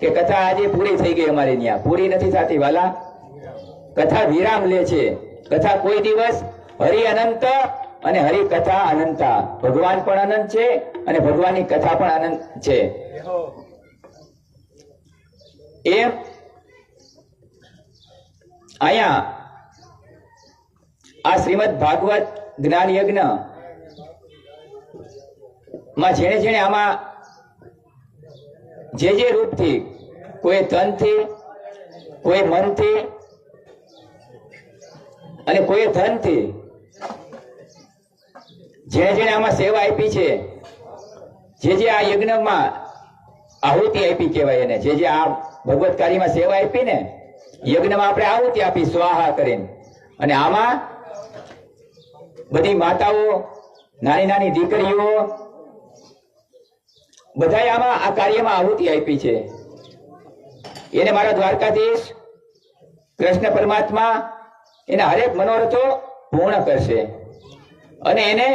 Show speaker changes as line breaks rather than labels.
કે કથા આજે પૂરી થઈ ગઈ અમારી ત્યાં. પૂરી નથી થતી, વાલા. કથા વિરામ લે છે. કથા કોઈ દિવસ હરિ અનંત અને હરિ કથા અનંતા. ભગવાન પણ અનંત છે અને ભગવાનની કથા પણ અનંત છે. એમ અહીંયા આ શ્રીમદ ભાગવત જ્ઞાન યજ્ઞમાં જેણે જેણે આમાં જે જે રૂપથી કોઈ ધનથી, કોઈ મનથી અને કોઈ ધનથી જેણે જેને આમાં સેવા આપી છે, જે જે આ યજ્ઞમાં આહુતિ આપી કહેવાય એને, જે જે આ ભગવત કાર્યમાં સેવા આપી ને યજ્ઞમાં આપણે આહુતિ આપી, સ્વાહા કરીને. અને આમાં બધી માતાઓ, નાની નાની દીકરીઓ બધાએ આમાં આ કાર્યમાં આહુતિ આપી છે. એને મારા દ્વારકાધીશ, કૃષ્ણ પરમાત્મા, એના હરેક મનોરથો પૂર્ણ કરશે. અને એને